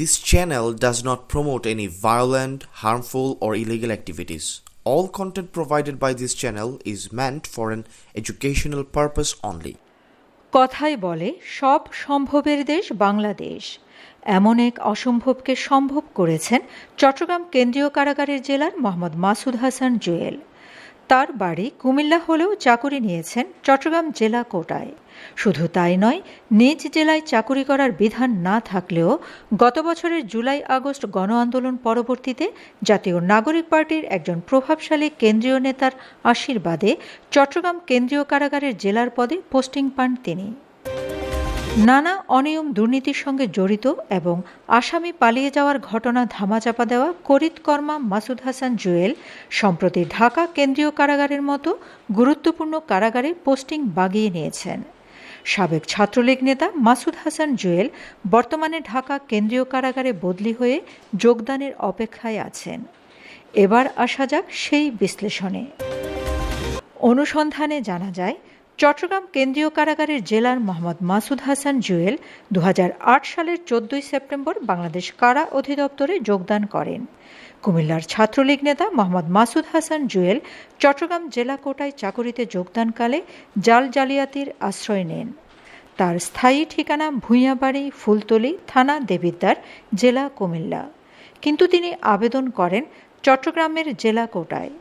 This channel does not promote any violent, harmful, or illegal activities. All content provided by this channel is meant for an educational purpose only. কথায় বলে সব সম্ভবের দেশ বাংলাদেশ এমন এক অসম্ভবকে সম্ভব করেছেন চট্টগ্রাম কেন্দ্রীয় কারাগারের জেলার মোহাম্মদ মাসুদ হাসান জুয়েল তার বাড়ি কুমিল্লা হলেও চাকুরি নিয়েছেন চট্টগ্রাম জেলা কোটায়। শুধু তাই নয়, নিজ জেলায় চাকুরি করার বিধান না থাকলেও গত বছরের জুলাই আগস্ট গণ আন্দোলন পরবর্তীতে জাতীয় নাগরিক পার্টির একজন প্রভাবশালী কেন্দ্রীয় নেতার আশীর্বাদে চট্টগ্রাম কেন্দ্রীয় কারাগারের জেলার পদে পোস্টিং পান তিনি। নানা অনিয়ম দুর্নীতির সঙ্গে জড়িত এবং আসামি পালিয়ে যাওয়ার ঘটনা ধামাচাপা দেওয়া করিতকর্মা মাসুদ হাসান জুয়েল সম্প্রতি ঢাকা কেন্দ্রীয় কারাগারের মতো গুরুত্বপূর্ণ কারাগারে পোস্টিং বাগিয়ে নিয়েছেন। সাবেক ছাত্রলীগ নেতা মাসুদ হাসান জুয়েল বর্তমানে ঢাকা কেন্দ্রীয় কারাগারে বদলি হয়ে যোগদানের অপেক্ষায় আছেন। এবার আসা যাক সেই বিশ্লেষণে। অনুসন্ধানে জানা যায় চট্টগ্রাম কেন্দ্রীয় কারাগারের জেলার মোহাম্মদ মাসুদ হাসান জুয়েল দু হাজার আট সালের চোদ্দই সেপ্টেম্বর বাংলাদেশ কারা অধিদপ্তরে যোগদান করেন। কুমিল্লার ছাত্রলীগ নেতা মোহাম্মদ মাসুদ হাসান জুয়েল চট্টগ্রাম জেলা কোটায় চাকুরিতে যোগদানকালে জাল জালিয়াতির আশ্রয় নেন। তার স্থায়ী ঠিকানা ভূঁইয়াবাড়ি, ফুলতলি থানা দেবিদ্বার, জেলা কুমিল্লা। কিন্তু তিনি আবেদন করেন চট্টগ্রামের জেলা কোটায়।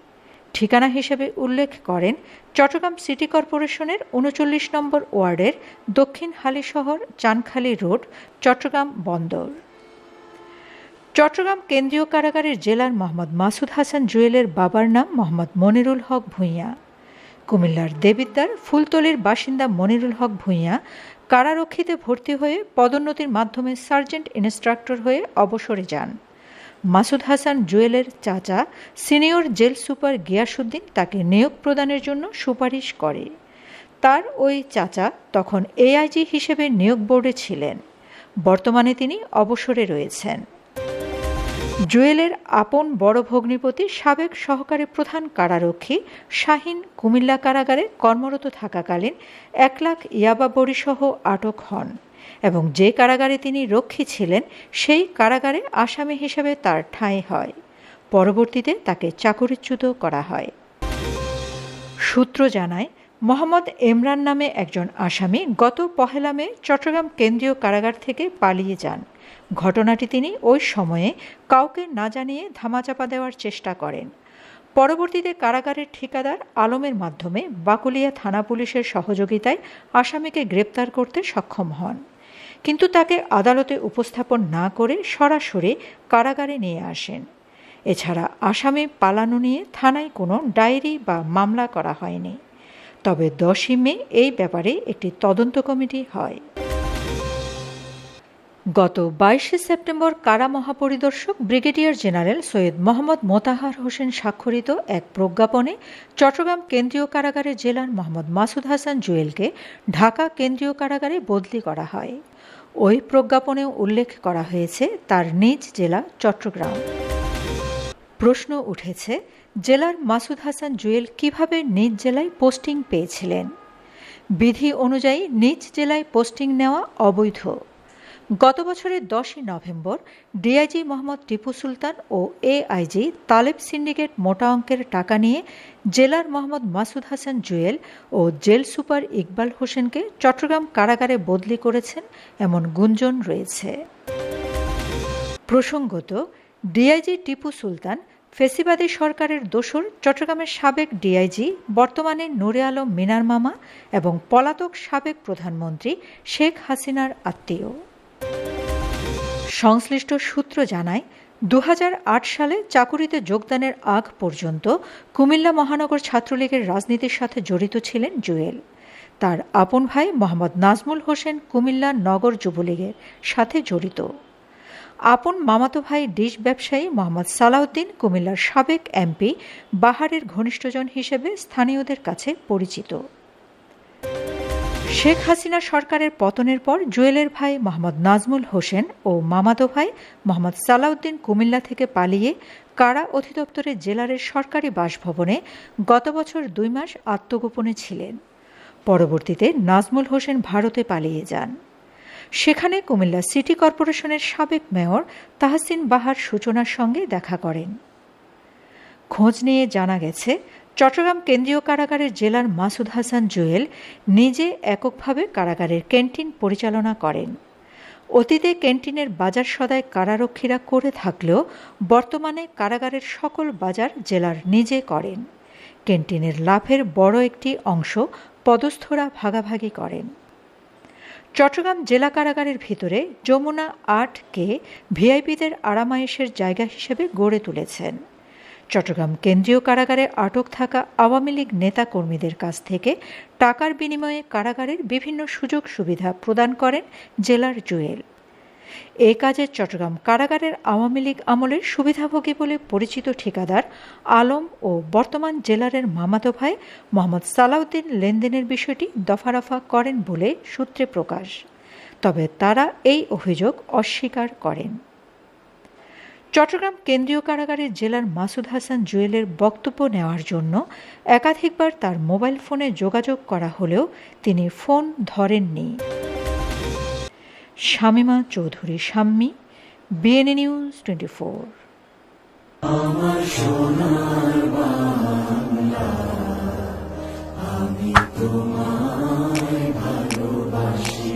ঠিকানা হিসেবে উল্লেখ করেন চট্টগ্রাম সিটি কর্পোরেশনের উনচল্লিশ নম্বর ওয়ার্ডের দক্ষিণ হালিশহর চানখালি রোড, চট্টগ্রাম বন্দর। চট্টগ্রাম কেন্দ্রীয় কারাগারের জেলার মোহাম্মদ মাসুদ হাসান জুয়েলের বাবার নাম মোহাম্মদ মনিরুল হক ভূঁইয়া। কুমিল্লার দেবিদ্বার, ফুলতলির বাসিন্দা মনিরুল হক ভূঁইয়া কারারক্ষীতে ভর্তি হয়ে পদোন্নতির মাধ্যমে সার্জেন্ট ইনস্ট্রাক্টর হয়ে অবসরে যান। মাসুদ হাসান জুয়েলের চাচা সিনিয়র জেল সুপার গিয়াসুদ্দিন তাকে নিয়োগ প্রদানের জন্য সুপারিশ করে। তার ওই চাচা তখন এআইজি হিসেবে নিয়োগ বোর্ডে ছিলেন। বর্তমানে তিনি অবসরে রয়েছেন। জুয়েলের আপন বড় ভগ্নিপতি সাবেক সহকারী প্রধান কারারক্ষী শাহিন কুমিল্লা কারাগারে কর্মরত থাকাকালীন এক লাখ ইয়াবা বড়িসহ আটক হন। এবং যে কারাগারে তিনি রক্ষী ছিলেন, সেই কারাগারে আসামি হিসেবে তার ঠাঁই হয়। পরবর্তীতে তাকে চাকরিচ্যুত করা হয়। সূত্র জানায়, মোহাম্মদ এমরান নামে একজন আসামি গত পহেলা মে চট্টগ্রাম কেন্দ্রীয় কারাগার থেকে পালিয়ে যান। ঘটনাটি তিনি ওই সময়ে কাউকে না জানিয়ে ধামাচাপা দেওয়ার চেষ্টা করেন। পরবর্তীতে কারাগারের ঠিকাদার আলমের মাধ্যমে বাকুলিয়া থানা পুলিশের সহযোগিতায় আসামিকে গ্রেপ্তার করতে সক্ষম হন। কিন্তু তাকে আদালতে উপস্থাপন না করে সরাসরি কারাগারে নিয়ে আসেন। এছাড়া আসামি পালানো নিয়ে থানায় কোনো ডায়েরি বা মামলা করা হয়নি। তবে দশই মে এই ব্যাপারে একটি তদন্ত কমিটি হয়। গত বাইশে সেপ্টেম্বর কারা মহাপরিদর্শক ব্রিগেডিয়ার জেনারেল সৈয়দ মোহাম্মদ মোতাহার হোসেন স্বাক্ষরিত এক প্রজ্ঞাপনে চট্টগ্রাম কেন্দ্রীয় কারাগারে জেলার মোহাম্মদ মাসুদ হাসান জুয়েলকে ঢাকা কেন্দ্রীয় কারাগারে বদলি করা হয়। ওই প্রজ্ঞাপনেও উল্লেখ করা হয়েছে তার নিজ জেলা চট্টগ্রাম। প্রশ্ন উঠেছে, জেলার মাসুদ হাসান জুয়েল কীভাবে নিজ জেলায় পোস্টিং পেয়েছিলেন? বিধি অনুযায়ী নিজ জেলায় পোস্টিং নেওয়া অবৈধ। গত বছরের দশই নভেম্বর, ডিআইজি মোহাম্মদ টিপু সুলতান ও এআইজি তালেব সিন্ডিকেট মোটা অঙ্কের টাকা নিয়ে জেলার মোহাম্মদ মাসুদ হাসান জুয়েল ও জেল সুপার ইকবাল হোসেনকে চট্টগ্রাম কারাগারে বদলি করেছেন এমন গুঞ্জন রয়েছে। প্রসঙ্গত, ডিআইজি টিপু সুলতান ফেসিবাদী সরকারের দোসর চট্টগ্রামের সাবেক ডিআইজি, বর্তমানে নুরে আলম মিনার মামা এবং পলাতক সাবেক প্রধানমন্ত্রী শেখ হাসিনার আত্মীয়। সংশ্লিষ্ট সূত্র জানায় দু হাজার আট সালে চাকুরিতে যোগদানের আগ পর্যন্ত কুমিল্লা মহানগর ছাত্রলীগের রাজনীতির সাথে জড়িত ছিলেন জুয়েল। তার আপন ভাই মোহাম্মদ নাজমুল হোসেন কুমিল্লা নগর যুবলীগের সাথে জড়িত। আপন মামাতো ভাই ডিশ ব্যবসায়ী মোহাম্মদ সালাউদ্দিন কুমিল্লার সাবেক এমপি, বাহারের ঘনিষ্ঠজন হিসেবে স্থানীয়দের কাছে পরিচিত। শেখ হাসিনা সরকারের পতনের পর জুয়েলের ভাই মোহাম্মদ নাজমুল হোসেন ও মামাতো ভাই মোহাম্মদ সালাউদ্দিন কুমিল্লা থেকে পালিয়ে কারা অধিদপ্তরের জেলারের সরকারি বাসভবনে গত বছর দুই মাস আত্মগোপনে ছিলেন। পরবর্তীতে নাজমুল হোসেন ভারতে পালিয়ে যান। সেখানে কুমিল্লা সিটি কর্পোরেশনের সাবেক মেয়র তাহসিন বাহার সূচনার সঙ্গে দেখা করেন। খোঁজ নিয়ে জানা গেছে, চট্টগ্রাম কেন্দ্রীয় কারাগারের জেলার মাসুদ হাসান জুয়েল নিজে এককভাবে কারাগারের ক্যান্টিন পরিচালনা করেন। অতীতে ক্যান্টিনের বাজার সদায় কারারক্ষীরা করে থাকলেও বর্তমানে কারাগারের সকল বাজার জেলার নিজে করেন। ক্যান্টিনের লাভের বড় একটি অংশ পদস্থরা ভাগাভাগি করেন। চট্টগ্রাম জেলা কারাগারের ভিতরে যমুনা আটকে ভিআইপিদের আরামায়েশের জায়গা হিসেবে গড়ে তুলেছেন। চট্টগ্রাম কেন্দ্রীয় কারাগারে আটক থাকা আওয়ামী লীগ নেতাকর্মীদের কাছ থেকে টাকার বিনিময়ে কারাগারের বিভিন্ন সুযোগ সুবিধা প্রদান করেন জেলার জুয়েল। এ কাজে চট্টগ্রাম কারাগারের আওয়ামী লীগ আমলের সুবিধাভোগী বলে পরিচিত ঠিকাদার আলম ও বর্তমান জেলারের মামাতো ভাই মোহাম্মদ সালাউদ্দিন লেনদেনের বিষয়টি দফারফা করেন বলে সূত্রে প্রকাশ। তবে তারা এই অভিযোগ অস্বীকার করেন। চট্টগ্রাম কেন্দ্রীয় কারাগারে জেলার মাসুদ হাসান জুয়েলের বক্তব্য নেওয়ার জন্য একাধিকবার তার মোবাইল ফোনে যোগাযোগ করা হলেও তিনি phone ধরেননি। Shamima Chowdhury, Shammi BNA news twenty four আমি তোমায় ভালোবাসি।